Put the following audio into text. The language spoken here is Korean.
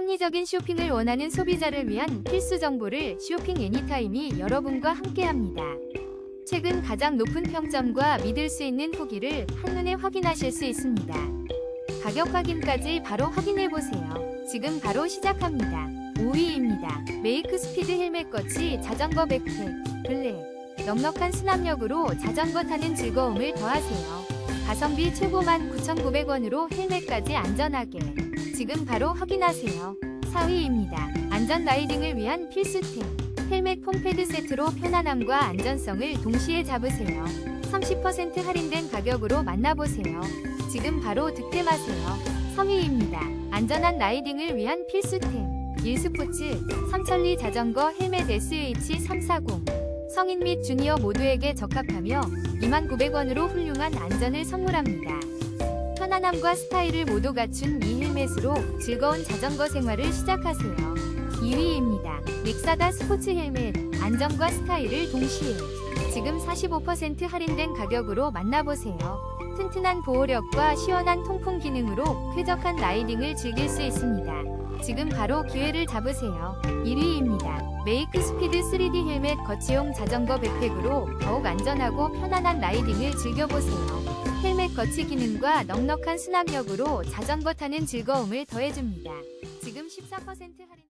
합리적인 쇼핑을 원하는 소비자를 위한 필수 정보를 쇼핑 애니타임이 여러분과 함께합니다. 최근 가장 높은 평점과 믿을 수 있는 후기를 한눈에 확인하실 수 있습니다. 가격 확인까지 바로 확인해보세요. 지금 바로 시작합니다. 5위입니다. 메이크 스피드 헬멧 거치 자전거 백팩 블랙 넉넉한 수납력으로 자전거 타는 즐거움을 더하세요. 가성비 최고 19,900원으로 헬멧까지 안전하게 지금 바로 확인하세요. 4위입니다. 안전 라이딩을 위한 필수템 헬멧 폼패드 세트로 편안함과 안전성을 동시에 잡으세요. 30% 할인된 가격으로 만나보세요. 지금 바로 득템하세요. 3위입니다. 안전한 라이딩을 위한 필수템 1스포츠 삼천리 자전거 헬멧 SH340 성인 및 주니어 모두에게 적합하며 29,900원으로 훌륭한 안전을 선물합니다. 편안함과 스타일을 모두 갖춘 이 헬멧으로 즐거운 자전거 생활을 시작하세요. 2위입니다. 릭사다 스포츠 헬멧 안전과 스타일을 동시에 지금 45% 할인된 가격으로 만나보세요. 튼튼한 보호력과 시원한 통풍 기능으로 쾌적한 라이딩을 즐길 수 있습니다. 지금 바로 기회를 잡으세요. 1위입니다. 메이크 스피드 3D 헬멧 거치용 자전거 백팩으로 더욱 안전하고 편안한 라이딩을 즐겨보세요. 헬멧 거치 기능과 넉넉한 수납력으로 자전거 타는 즐거움을 더해줍니다. 지금 14% 할인